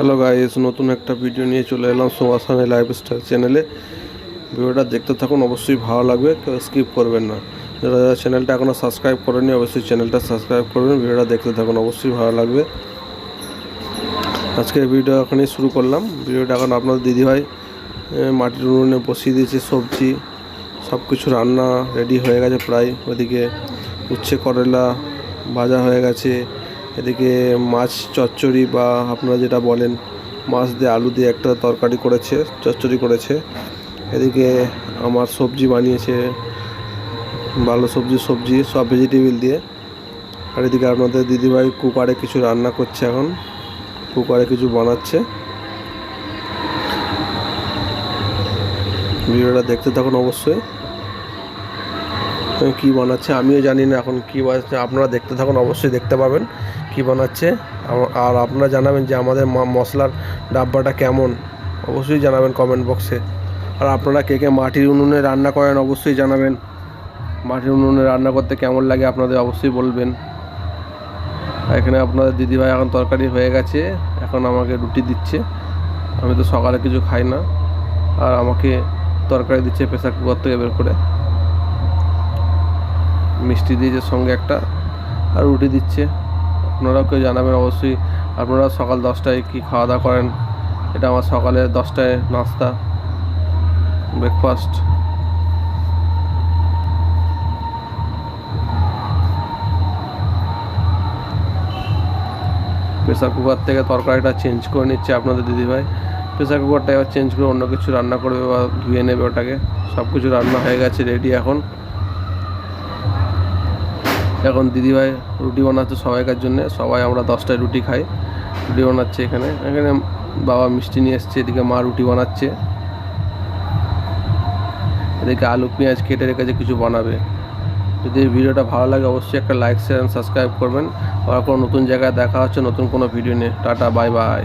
Hello guys, নতুন একটা video নিয়ে চলে এলাম সুমাসানি লাইফস্টাইল চ্যানেলে ভিডিওটা দেখতে থাকুন, অবশ্যই ভালো লাগবে কেউ স্কিপ করবেন না। যারা যারা চ্যানেলটা এখনও সাবস্ক্রাইব করেনি অবশ্যই চ্যানেলটা সাবস্ক্রাইব করবেন, ভিডিওটা দেখতে থাকুন, অবশ্যই ভালো লাগবে। আজকের ভিডিও এখনই শুরু করলাম। ভিডিওটা এখন আপনাদের দিদিভাই মাটির উনুনে বসিয়ে দিয়েছে সবজি সব কিছু রান্না রেডি হয়ে গেছে প্রায়। ওদিকে উচ্ছে করলা ভাজা হয়ে গেছে। এদিকে মাছ চচ্চড়ি বা আপনারা যেটা বলেন, মাছ দিয়ে আলু দিয়ে একটা তরকারি করেছে, চচ্চড়ি করেছে। এদিকে আমার সবজি বানিয়েছে, ভালো সবজি সবজি, সব ভেজিটেবিল দিয়ে। আর এদিকে আপনাদের দিদিভাই কুকারে কিছু রান্না করছে এখন, কুকারে কিছু বানাচ্ছে। ভিডিওটা দেখতে থাকুন অবশ্যই। কি বানাচ্ছে আমিও জানি না, এখন কি বানাচ্ছে আপনারা দেখতে থাকুন, অবশ্যই দেখতে পাবেন কি বানাচ্ছে। আর আপনারা জানাবেন যে আমাদের মশলার ডাব্বাটা কেমন, অবশ্যই জানাবেন কমেন্ট বক্সে আর আপনারা কে কে মাটির উনুনে রান্না করেন, অবশ্যই জানাবেন। মাটির উনুনে রান্না করতে কেমন লাগে আপনাদের অবশ্যই বলবেন। এখানে আপনাদের দিদিভাই এখন তরকারি হয়ে গেছে, এখন আমাকে রুটি দিচ্ছে। আমি তো সকালে কিছু খাই না, আর আমাকে তরকারি দিচ্ছে প্রেসার কুকার থেকে বের করে। মিষ্টি দিয়েছে সঙ্গে একটা আর রুটি দিচ্ছে। আপনারাও কেউ জানাবেন অবশ্যই। আপনারা সকাল দশটায় কি খাওয়া দাওয়া করেন? এটা আমার সকালে দশটায় নাস্তা ব্রেকফাস্ট প্রেসার কুকার থেকে তরকারিটা চেঞ্জ করে নিচ্ছে আপনাদের দিদিভাই। প্রেসার কুকারটা এবার চেঞ্জ করে অন্য কিছু রান্না করবে বা ধুয়ে নেবে ওটাকে। সব কিছু রান্না হয়ে গেছে রেডি এখন। এখন দিদিভাই রুটি বানাচ্ছে সবাইকার জন্য। সবাই আমরা দশটায় রুটি খাই। রুটি বানাচ্ছে এখানে। এখানে বাবা মিষ্টি নিয়ে এসছে, এদিকে মা রুটি বানাচ্ছে। এদিকে আলু, পেঁয়াজ কেটে রেখেছে, কিছু বানাবে। যদি ভিডিওটা ভালো লাগে, অবশ্যই একটা লাইক শেয়ার সাবস্ক্রাইব করবেন। আবার কোনো নতুন জায়গায় দেখা হচ্ছে, নতুন কোনো ভিডিও নিয়ে। Tata bye bye